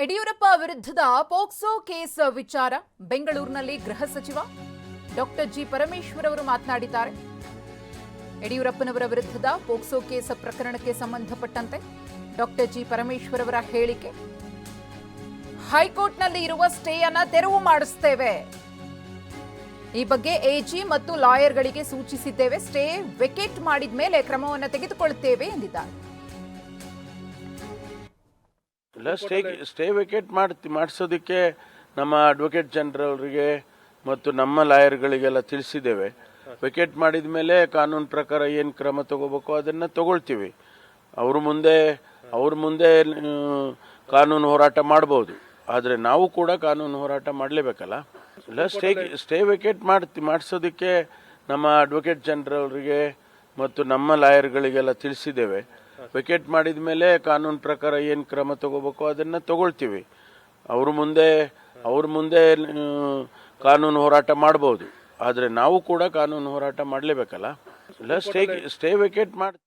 ಯಡಿಯೂರಪ್ಪ ವಿರುದ್ಧದ POCSO case ವಿಚಾರ ಬೆಂಗಳೂರಿನಲ್ಲಿ ಗೃಹ ಸಚಿವ ಡಾಕ್ಟರ್ ಜಿ ಪರಮೇಶ್ವರ್ ಅವರು ಮಾತನಾಡಿದ್ದಾರೆ. ಯಡಿಯೂರಪ್ಪನವರ ವಿರುದ್ಧದ ಪೋಕ್ಸೋ ಕೇಸ್ ಪ್ರಕರಣಕ್ಕೆ ಸಂಬಂಧಪಟ್ಟಂತೆ ಡಾಕ್ಟರ್ ಜಿ ಪರಮೇಶ್ವರ್ ಅವರ ಹೇಳಿಕೆ, ಹೈಕೋರ್ಟ್ನಲ್ಲಿ ಇರುವ ಸ್ಟೇ ಅನ್ನ ತೆರವು ಮಾಡಿಸ್ತೇವೆ. ಈ ಬಗ್ಗೆ ಎಜಿ ಮತ್ತು ಲಾಯರ್ಗಳಿಗೆ ಸೂಚಿಸಿದ್ದೇವೆ, ಸ್ಟೇ ವೆಕೇಟ್ ಮಾಡಿದ ಮೇಲೆ ಕ್ರಮವನ್ನು ತೆಗೆದುಕೊಳ್ಳುತ್ತೇವೆ ಎಂದಿದ್ದಾರೆ. ಇಲ್ಲ ಸ್ಟೇ ಸ್ಟೇ ವೆಕೇಟ್ ಮಾಡ್ತಿ ಮಾಡಿಸೋದಕ್ಕೆ ನಮ್ಮ ಅಡ್ವೊಕೇಟ್ ಜನರಲ್ರಿಗೆ ಮತ್ತು ನಮ್ಮ ಲಾಯರ್ಗಳಿಗೆಲ್ಲ ತಿಳಿಸಿದ್ದೇವೆ. ವೆಕೇಟ್ ಮಾಡಿದ ಮೇಲೆ ಕಾನೂನು ಪ್ರಕಾರ ಏನು ಕ್ರಮ ತಗೋಬೇಕು ಅದನ್ನು ತಗೊಳ್ತೀವಿ. ಅವ್ರ ಮುಂದೆ ಅವ್ರ ಮುಂದೆ ಕಾನೂನು ಹೋರಾಟ ಮಾಡ್ಬೋದು. ಆದರೆ ನಾವು ಕೂಡ ಕಾನೂನು ಹೋರಾಟ ಮಾಡಲೇಬೇಕಲ್ಲ? ಇಲ್ಲ ಸ್ಟೇ ಸ್ಟೇ ವೆಕೇಟ್ ಮಾಡ್ತಿ ಮಾಡಿಸೋದಕ್ಕೆ ನಮ್ಮ ಅಡ್ವೊಕೇಟ್ ಜನರಲ್ರಿಗೆ ಮತ್ತು ನಮ್ಮ ಲಾಯರ್ಗಳಿಗೆಲ್ಲ ತಿಳಿಸಿದ್ದೇವೆ. ವಿಕೆಟ್ ಮಾಡಿದ ಮೇಲೆ ಕಾನೂನು ಪ್ರಕಾರ ಏನು ಕ್ರಮ ತಗೋಬೇಕು ಅದನ್ನು ತಗೊಳ್ತೀವಿ. ಅವ್ರ ಮುಂದೆ ಅವ್ರ ಮುಂದೆ ಕಾನೂನು ಹೋರಾಟ ಮಾಡ್ಬೋದು. ಆದರೆ ನಾವು ಕೂಡ ಕಾನೂನು ಹೋರಾಟ ಮಾಡಲೇಬೇಕಲ್ಲ? ಇಲ್ಲ, ಸ್ಟೇ ಸ್ಟೇ ವಿಕೆಟ್ ಮಾಡಿ